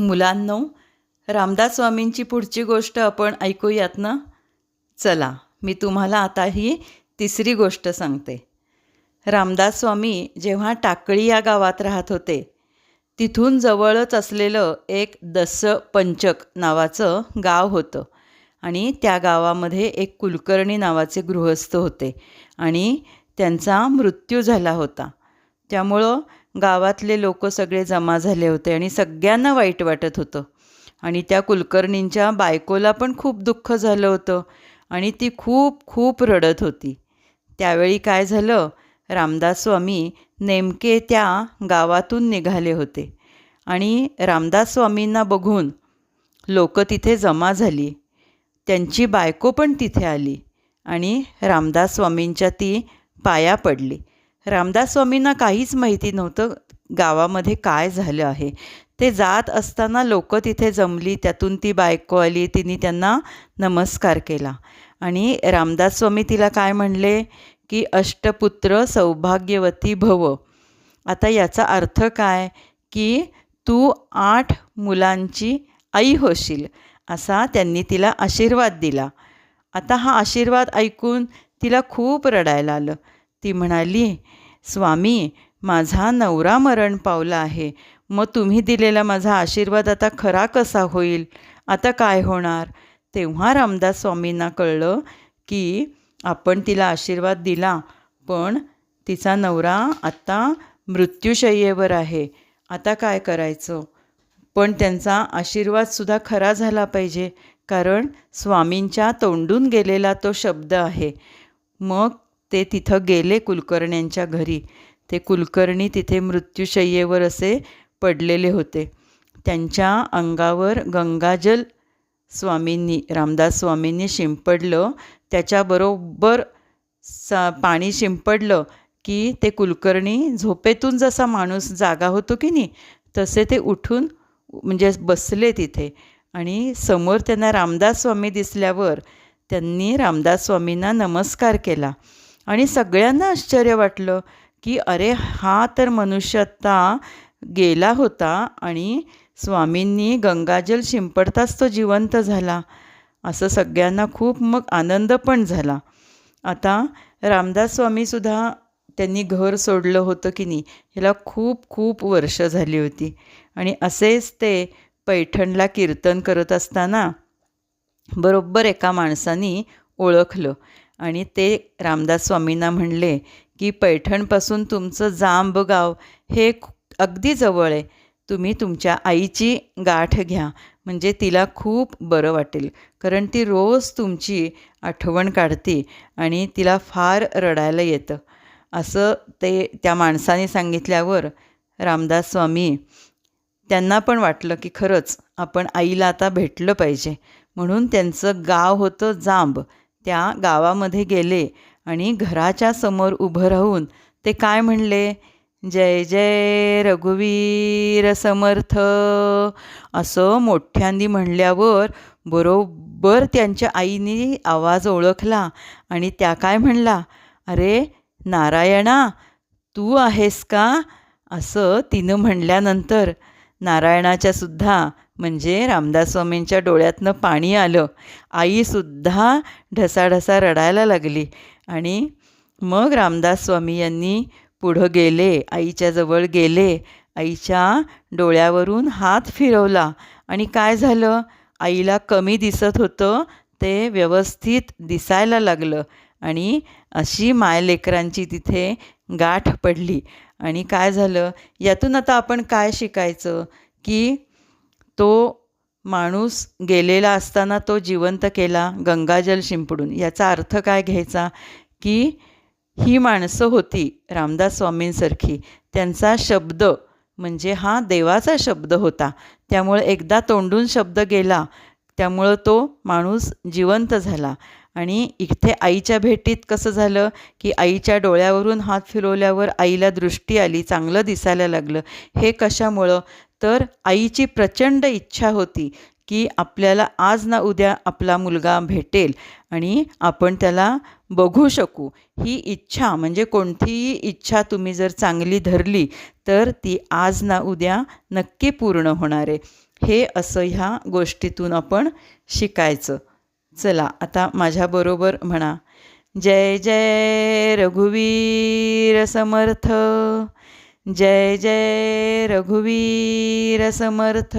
मुलांनो रामदास स्वामींची पुढची गोष्ट आपण ऐकूयात ना? चला मी तुम्हाला आता ही तिसरी गोष्ट सांगते. रामदास स्वामी जेव्हा टाकळी या गावात राहत होते तिथून जवळच असलेलं एक दस पंचक नावाचं गाव होतं आणि त्या गावामध्ये एक कुलकर्णी नावाचे गृहस्थ होते आणि त्यांचा मृत्यू झाला होता. त्यामुळं गावातले लोक सगळे जमा झाले होते आणि सगळ्यांना वाईट वाटत होतं. आणि त्या कुलकर्णींच्या बायकोला पण खूप दुःख झालं होतं आणि ती खूप खूप रडत होती. त्यावेळी काय झालं? रामदास स्वामी नेमके त्या गावातून निघाले होते. आणि रामदास स्वामींना बघून लोक तिथे जमा झाली. त्यांची बायको पण तिथे आली आणि रामदास स्वामींच्या ती पाया पडली. रामदास स्वामींना काहीच माहिती नव्हतं गावामध्ये काय झालं आहे. ते जात असताना लोक तिथे जमली त्यातून ती बायको आली तिने त्यांना नमस्कार केला. आणि रामदास स्वामी तिला काय म्हणले? की अष्टपुत्र सौभाग्यवती भव. आता याचा अर्थ काय? की तू आठ मुलांची आई होशील असा त्यांनी तिला आशीर्वाद दिला. आता हा आशीर्वाद ऐकून तिला खूप रडायला आलं. ती म्हणाली स्वामी माझा नवरा मरण पावला आहे. मग तुम्ही दिलेला माझा आशीर्वाद आता खरा कसा होईल? आता काय होणार? तेव्हा रामदास स्वामींना कळलं की आपण तिला आशीर्वाद दिला पण तिचा नवरा आत्ता मृत्यूशय्येवर आहे. आता काय करायचं? पण त्यांचा आशीर्वादसुद्धा खरा झाला पाहिजे कारण स्वामींच्या तोंडून गेलेला तो शब्द आहे. मग ते तिथं गेले कुलकर्ण्यांच्या घरी. ते कुलकर्णी तिथे मृत्यूशय्येवर असे पडलेले होते. त्यांच्या अंगावर गंगाजल स्वामींनी रामदास स्वामींनी शिंपडलं. त्याच्याबरोबर सा पाणी शिंपडलं की ते कुलकर्णी झोपेतून जसा माणूस जागा होतो की नाही तसे ते उठून म्हणजे बसले तिथे. आणि समोर त्यांना रामदास स्वामी दिसल्यावर त्यांनी रामदास स्वामींना नमस्कार केला. आणि सगळ्यांना आश्चर्य वाटलं की अरे हा तर मनुष्य आत्ता गेला होता आणि स्वामींनी गंगाजल शिंपडताच तो जिवंत झाला. असं सगळ्यांना खूप मग आनंद पण झाला. आता रामदास स्वामीसुद्धा त्यांनी घर सोडलं होतं की नाही ह्याला खूप खूप वर्ष झाली होती. आणि असेच ते पैठणला कीर्तन करत असताना बरोबर एका माणसानी ओळखलं. आणि ते रामदास स्वामींना म्हणले की पैठणपासून तुमचं जांब गाव हे अगदी जवळ आहे. तुम्ही तुमच्या आईची गाठ घ्या. म्हणजे तिला खूप बरं वाटेल. कारण ती रोज तुमची आठवण काढते आणि तिला फार रडायला येतं. असं ते त्या माणसाने सांगितल्यावर रामदास स्वामी त्यांना पण वाटलं की खरंच आपण आईला आता भेटलं पाहिजे. म्हणून त्यांचं गाव होतं जांब. त्या गावामध्ये गेले आणि घराच्या समोर उभं राहून ते काय म्हणले? जय जय रघुवीर समर्थ. असं मोठ्यांनी म्हणल्यावर बरोबर त्यांच्या आईने आवाज ओळखला आणि त्या काय म्हणला? अरे नारायणा तू आहेस का? असं तिनं म्हणल्यानंतर नारायणाच्यासुद्धा म्हणजे रामदास स्वामींच्या डोळ्यातनं पाणी आलं. आईसुद्धा ढसाढसा रडायला लागली. आणि मग रामदास स्वामी यांनी पुढं गेले आईच्या जवळ गेले. आईच्या डोळ्यावरून हात फिरवला. आणि काय झालं? आईला कमी दिसत होतं ते व्यवस्थित दिसायला लागलं. आणि अशी मायलेकरांची तिथे गाठ पडली. आणि काय झालं? यातून आता आपण काय शिकायचं? की तो माणूस गेलेला असताना तो जिवंत केला गंगाजल शिंपडून. याचा अर्थ काय घ्यायचा? की ही माणसं होती रामदास स्वामींसारखी. त्यांचा शब्द म्हणजे हा देवाचा शब्द होता. त्यामुळे एकदा तोंडून शब्द गेला त्यामुळं तो माणूस जिवंत झाला. आणि इथे आईच्या भेटीत कसं झालं की आईच्या डोळ्यावरून हात फिरवल्यावर आईला दृष्टी आली चांगलं दिसायला लागलं. हे कशामुळं? तर आईची प्रचंड इच्छा होती की आपल्याला आज ना उद्या आपला मुलगा भेटेल आणि आपण त्याला बघू शकू. ही इच्छा म्हणजे कोणतीही इच्छा तुम्ही जर चांगली धरली तर ती आज ना उद्या नक्की पूर्ण होणार आहे. हे असं ह्या गोष्टीतून आपण शिकायचं. चला आता माझ्याबरोबर म्हणा. जय जय रघुवीर समर्थ. जय जय रघुवीर समर्थ.